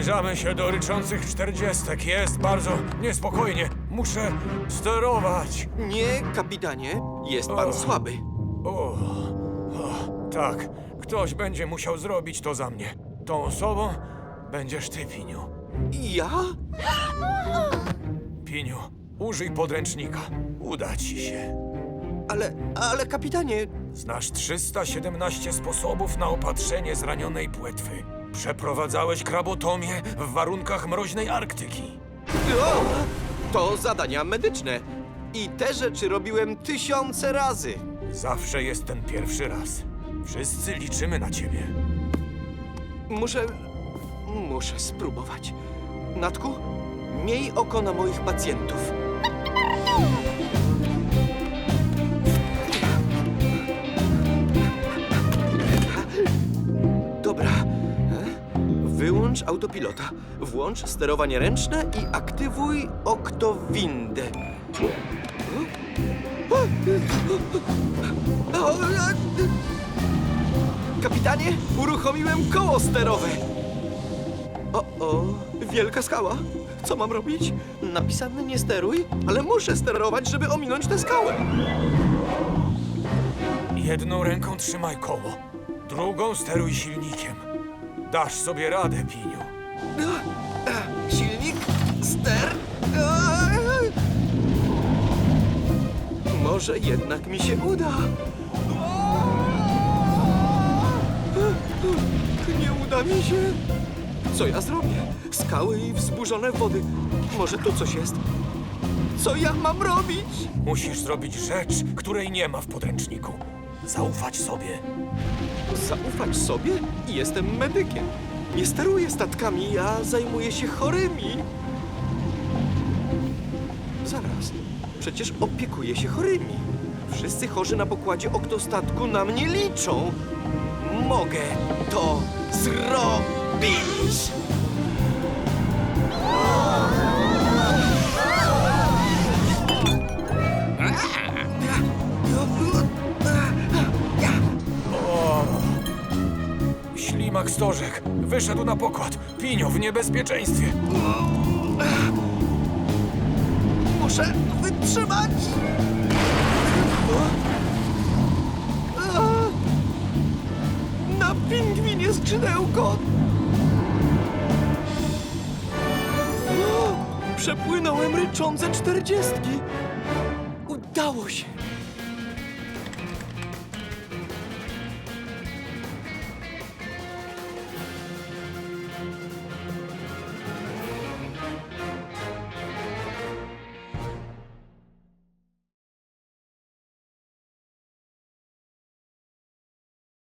Zbliżamy się do ryczących czterdziestek. Jest bardzo niespokojnie. Muszę sterować. Nie, kapitanie, jest pan O. słaby. O, o, tak, ktoś będzie musiał zrobić to za mnie. Tą osobą będziesz ty, Piniu. Ja? Piniu, użyj podręcznika. Uda ci się. Ale, ale kapitanie, Znasz 317 sposobów na opatrzenie zranionej płetwy. Przeprowadzałeś krabotomię w warunkach mroźnej Arktyki. o, to zadania medyczne. I te rzeczy robiłem tysiące razy. Zawsze jest ten pierwszy raz. Wszyscy liczymy na ciebie. Muszę, muszę spróbować. Natku, miej oko na moich pacjentów. Wyłącz autopilota. Włącz sterowanie ręczne i aktywuj oktowindę. Kapitanie, uruchomiłem koło sterowe. O, o, wielka skała. Co mam robić? Napisane nie steruj, ale muszę sterować, żeby ominąć tę skałę. Jedną ręką trzymaj koło, drugą steruj silnikiem. Dasz sobie radę, Piniu. Silnik, ster. Może jednak mi się uda. Nie uda mi się. Co ja zrobię? Skały i wzburzone wody. Może tu coś jest? Co ja mam robić? Musisz zrobić rzecz, której nie ma w podręczniku. Zaufać sobie. Zaufać sobie? Jestem medykiem. Nie steruję statkami, ja zajmuję się chorymi. Zaraz, przecież opiekuję się chorymi. Wszyscy chorzy na pokładzie oktostatku na mnie liczą. Mogę to zrobić! Ślimak Stożek wyszedł na pokład. Pinio w niebezpieczeństwie. Muszę wytrzymać! Na pingwinie skrzydełko! Przepłynąłem ryczące czterdziestki! Udało się!